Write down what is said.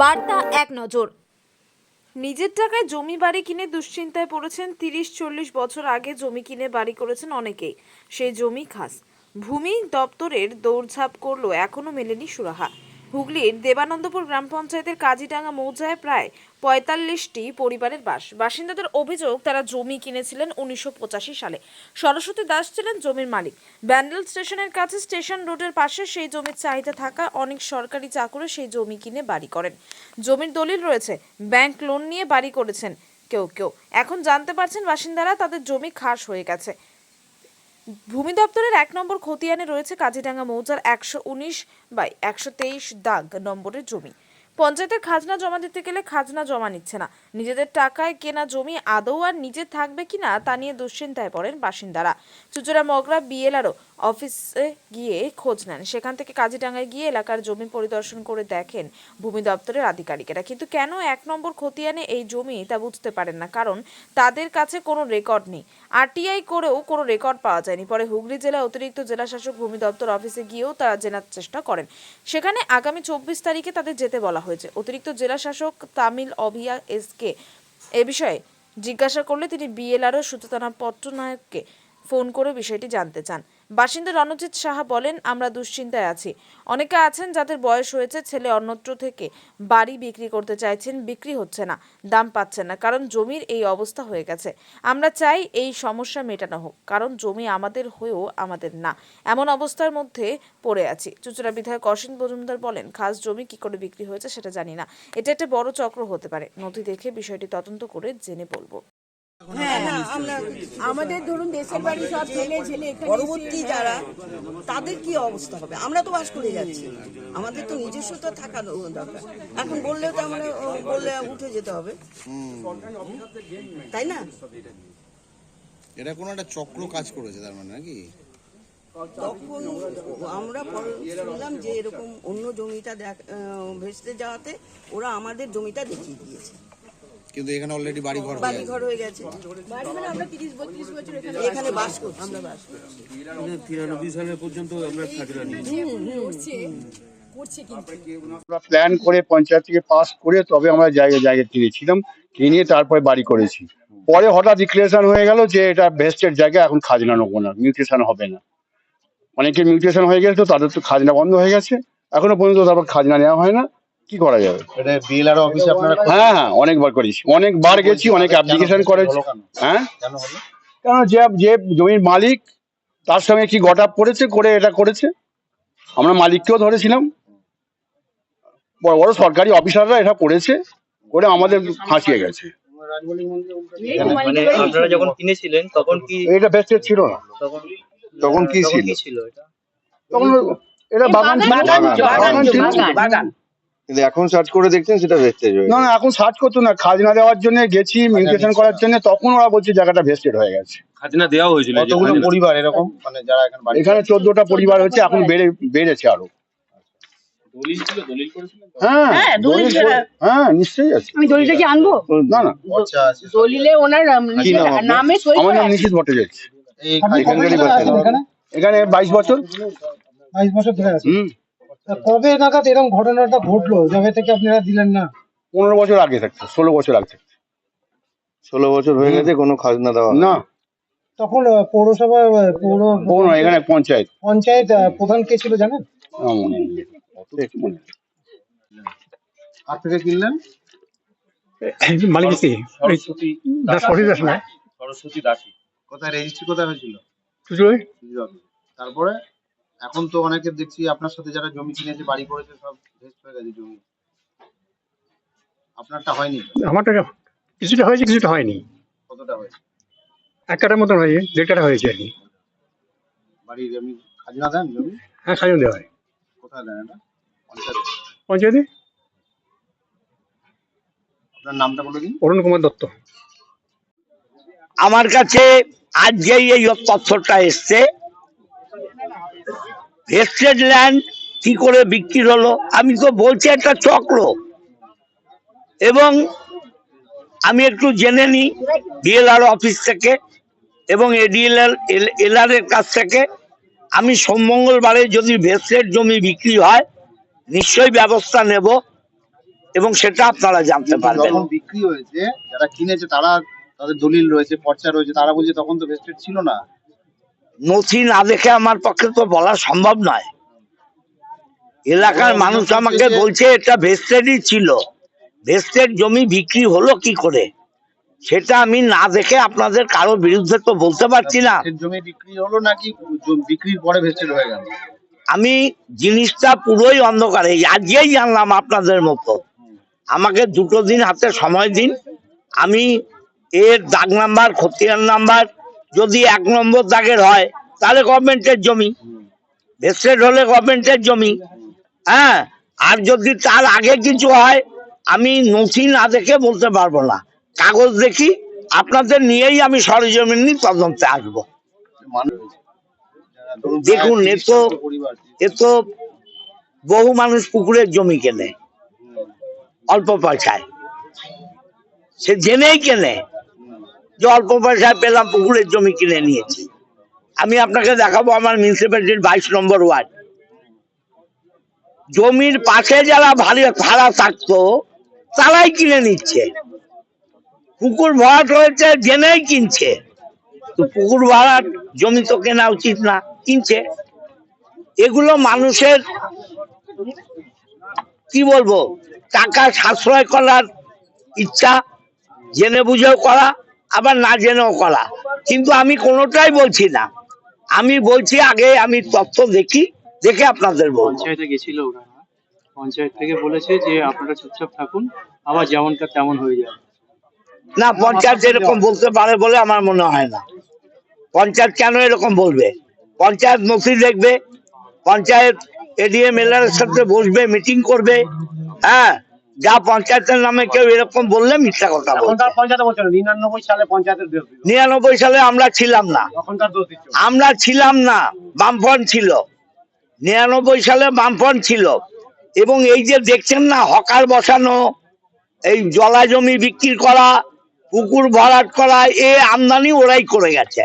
বার্তা এক নজর। নিজের টাকায় জমি বাড়ি কিনে দুশ্চিন্তায় পড়েছেন তিরিশ চল্লিশ বছর আগে জমি কিনে বাড়ি করেছেন অনেকেই। সেই জমি খাস। ভূমি দপ্তরের দৌড়ঝাঁপ করল, এখনও মেলেনি সুরাহা। হুগলির দেবানন্দপুর গ্রাম পঞ্চায়েতের কাজিডাঙ্গা মৌজায় প্রায় পঁয়তাল্লিশটি পরিবারের বাস। বাসিন্দাদের অভিযোগ, তারা জমি কিনেছিলেন উনিশশো পঁচাশি সালে। সরস্বতী দাস ছিলেন জমির মালিক। ব্যান্ডেল স্টেশনের কাছে স্টেশন রোডের পাশে সেই জমির চাহিদা থাকা অনেক সরকারি চাকুরে সেই জমি কিনে বাড়ি করেন। জমির দলিল রয়েছে, ব্যাংক লোন নিয়ে বাড়ি করেছেন কেউ কেউ। এখন জানতে পারছেন বাসিন্দারা তাদের জমি খাস হয়ে গেছে। ভূমি দপ্তরের এক নম্বর খতিয়ানে রয়েছে কাজিডাঙ্গা মৌজার একশো উনিশ বাই একশো তেইশ দাগ নম্বরের জমি। পঞ্চায়েতের খাজনা জমা দিতে গেলে খাজনা জমা নিচ্ছে না। নিজেদের টাকায় কেনা জমি আদৌ আর নিজে থাকবে কিনা তা নিয়ে দুশ্চিন্তায় পড়েন বাসিন্দারা। চুচুড়া, মগরা বিএলআরও অফিসে গিয়ে খোঁজ নেন। সেখান থেকে কাজিডাঙ্গায় গিয়ে এলাকার জমি পরিদর্শন করে দেখেন ভূমি দপ্তরের আধিকারিকেরা। কিন্তু কেন এক নম্বর খতিয়ানে এই জমি তা বুঝতে পারেন না? কারণ তাদের কাছে কোনো রেকর্ড নেই। আরটিআই করেও কোনো রেকর্ড পাওয়া যায়নি। পরে হুগলি জেলা অতিরিক্ত জেলাশাসক ভূমি দপ্তর অফিসে গিয়েও তারা জেনার চেষ্টা করেন। সেখানে আগামী চব্বিশ তারিখে তাদের যেতে বলা হয়েছে। অতিরিক্ত জেলাশাসক তামিল অভিয়া এসকে এ বিষয়ে জিজ্ঞাসা করলে তিনি বিএলআরও সুচেতনা পট্টনায়ককে ফোন করে বিষয়টি জানতে চান। বাসিন্দা রণজিৎ সাহা বলেন, আমরা দুশ্চিন্তায় আছি। অনেকে আছেন যাদের বয়স হয়েছে, ছেলে অন্যত্র থেকে বাড়ি বিক্রি করতে চাইছেন, বিক্রি হচ্ছে না, দাম পাচ্ছেন না, কারণ জমির এই অবস্থা হয়ে গেছে। আমরা চাই এই সমস্যা মেটানো হোক, কারণ জমি আমাদের হয়েও আমাদের না। এমন অবস্থার মধ্যে পড়ে আছি। চুচুড়া বিধায়ক অসীম মজুমদার বলেন, খাস জমি কি করে বিক্রি হয়েছে সেটা জানি না। এটা একটা বড় চক্র হতে পারে। নথি দেখে বিষয়টি তদন্ত করে জেনে বলব। আমাদের ধরুন দেশের বাড়ি সব ছেলে ছেলে পরবর্তী যারা তাদের কি অবস্থা হবে? আমরা তো বাস করে যাচ্ছি। আমাদের তো নিজস্বতা থাকা দরকার। এখন বললেও তো আমরা বললে উঠে যেতে হবে। তাই না? এটা কোনো একটা চক্র কাজ করেছে তার মানে নাকি? তখন আমরা শুনলাম যে এরকম অন্য জমিটা দেখ ভেস্তে যাওয়াতে ওরা আমাদের জমিটা দেখিয়ে দিয়েছে। কিন্তু এখানে অলরেডি বাড়ি ঘর হয়ে বাড়ি ঘর হয়ে গেছে। এখানে বাস করছি। আমরা বাস করছি। তিরানব্বই সালে পর্যন্ত আমরা আমরা প্ল্যান করে পঞ্চায়েত থেকে পাস করে তবে আমরা জায়গা জায়গা কিনেছিলাম কিনে তারপরে বাড়ি করেছি। পরে হঠাৎ ডিক্লারেশন হয়ে গেল যে এটা ভেস্টের জায়গা এখন খাজনা নেব না। মিউটেশন হবে না। অনেকে মিউটেশন হয়ে গেছে তো তাদের তো খাজনা বন্ধ হয়ে গেছে। এখনও পর্যন্ত তারপর খাজনা নেওয়া হয় না। কি করা যাবে? এটা বিএলআর অফিসে আপনারা হ্যাঁ হ্যাঁ অনেকবার করেছি। অনেকবার গেছি অনেক অ্যাপ্লিকেশন করেছি। হ্যাঁ? কেন কারণ যে যে জমির মালিক তার সঙ্গে কি গট আপ করেছে করে এটা করেছে? আমরা মালিককেও ধরেছিলাম। বড় বড় সরকারি অফিসাররা এটা করেছে করে আমাদের ফাঁসিয়ে গেছে। মানে আপনারা যখন কিনেছিলেন তখন কি এটা ছিল না। তখন তখন কি ছিল? এটা? তখন এটা বাগান ছিল বাগান ছিল। কিন্তু এখন সার্চ করে দেখছেন সেটা ভেস্টেজ হয়ে না না এখন সার্চ করতো না খাজনা দেওয়ার জন্য গেছি মিউটেশন করার জন্য তখন ওরা বলছে জায়গাটা ভেস্টেড হয়ে গেছে। খাজনা দেওয়া হয়েছিল কতগুলো পরিবার এরকম? মানে যারা এখানে বাড়ি এখানে চোদ্দটা পরিবার হচ্ছে এখন বেড়ে বেড়েছে আরও। হ্যাঁ হ্যাঁ নিশ্চয়ই আছে। আমি দলিলটা কি আনব? না না। দলিলে ওনার আম, কি নাম আপনার? নামে সই আমার নাম নিশিত ভট্টাচার্য। এই এখানকারই বাচ্চা এখানে? বাইশ বছর। বাইশ বছর ধরে আছে। কবে নাগাদ এরকম ঘটনাটা ঘটলো? যবে থেকে আপনারা দিলেন না? পনেরো বছর আগে থাকতো ষোলো বছর আগে থাকতো। ষোলো বছর হয়ে গেছে কোনো খাজনা দেওয়া না। তখন পৌরসভা পৌর এখানে পঞ্চায়েত। পঞ্চায়েত প্রধান কে ছিল জানেন? আমার মনে নেই। অত একটু মনে নেই। কার থেকে কিনলেন মালিক সরস্বতী দাস না? সরস্বতী দাসী। কোথায়? রেজিস্ট্রি কোথায় হয়েছিল? তারপরে? এখন তো অনেকে দেখছি আপনার সাথে যারা জমি কিনেছে বাড়ি করেছে সব ভেস্ট হয়ে গেছে জমি। আপনারটা হয়নি? আমারটা কিছুটা হয়েছে কিছুটা হয়নি। কতটা হয়েছে? এক কাটার মতন হয়েছে দেড় কাটা হয়েছে আর কি। বাড়ির এমনি খাজনা দেন জমি? হ্যাঁ খাজন দেওয়া হয়। কোথায় দেন এটা? পঞ্চায়েত। পঞ্চায়েতে? আপনার নামটা বলে দিন। অরুণ কুমার দত্ত। আমার কাছে আজকেই এই তথ্যটা এসছে। ভেস্টেড ল্যান্ড কি করে বিক্রি হলো? আমি তো বলছি একটা চক্র। এবং আমি একটু জেনে নিই ডিএলআর অফিস থেকে এবং এডিএলআর এলআর এর কাছ থেকে। আমি সোম মঙ্গলবারে যদি ভেস্টেড জমি বিক্রি হয় নিশ্চয়ই ব্যবস্থা নেব এবং সেটা আপনারা জানতে পারবেন। বিক্রি হয়েছে যারা কিনেছে তারা তাদের দলিল রয়েছে পর্চা রয়েছে তারা বলছে তখন তো ভেস্টেড ছিল না। নথি না দেখে আমার পক্ষে তো বলা সম্ভব নয়। এলাকার মানুষ আমাকে বলছে এটা ভেস্টেডই ছিল। ভেস্টেড জমি বিক্রি হলো কি করে? সেটা আমি না দেখে আপনাদের কারও বিরুদ্ধে তো বলতে পারছি না। জমি বিক্রি হলো নাকি বিক্রির পরে ভেস্টেড হয়ে গেল? আমি জিনিসটা পুরোই অন্ধকারে। আজকেই জানলাম আপনাদের মতো। আমাকে দুটো দিন হাতে সময় দিন। আমি এর দাগ নাম্বার খতিয়ান নাম্বার যদি এক নম্বর দাগের হয় তাহলে গভর্নমেন্টের জমি। ভেস্টেড হলে গভর্নমেন্টের জমি। হ্যাঁ আর যদি তার আগে কিছু হয় আমি নথি না দেখে বলতে পারব না। কাগজ দেখি আপনাদের নিয়েই আমি সরজমিনি তদন্তে আসব। দেখুন, এ তো- এ তো বহু মানুষ পুকুরের জমি কেনে। অল্প পয়সায়। সে জেনেই কেনে। যে অল্প পয়সায় পেলাম, পুকুরের জমি কিনে নিয়েছি। আমি আপনাকে দেখাবো আমার মিউনিসিপ্যালিটির বাইশ নম্বর ওয়ার্ড। জমির পাশে যারা ভাড়া ভাড়া থাকতো, তারাই কিনে নিচ্ছে। পুকুর ভরাট হয়েছে, জেনেই কিনছে। তো পুকুর ভরাট, জমি তো কেনা উচিত না, কিনছে। এগুলো মানুষের, কি বলব, টাকা সাশ্রয় করার ইচ্ছা, জেনে বুঝেও করা। আবার না জেনেও করা। কিন্তু আমি কোনোটাই বলছি না। আমি বলছি আগে আমি তথ্য দেখি দেখে আপনাদের পঞ্চায়েতে গেছিল ওরা পঞ্চায়েত থেকে বলেছে যে আপনারা চুপচাপ থাকুন আবার যেমনকার তেমন হয়ে যাবে। না পঞ্চায়েত এরকম বলতে পারে বলে আমার মনে হয় না। পঞ্চায়েত কেন এরকম বলবে? পঞ্চায়েত নথি দেখবে পঞ্চায়েত এডিএম এর সাথে বসবে মিটিং করবে হ্যাঁ? যা পঞ্চায়েতের নামে কেউ এরকম বললে মিথ্যা কথা বলছে নিরানব্বই সালে পঞ্চায়েতের নিরানব্বই সালে আমরা ছিলাম না। আমরা ছিলাম না বামফ্রন্ট ছিল। নিরানব্বই সালে বামফ্রন্ট ছিল। এবং এই যে দেখছেন না হকার বসানো এই জলা জমি বিক্রি করা পুকুর ভরাট করা এ আমদানি ওরাই করে গেছে।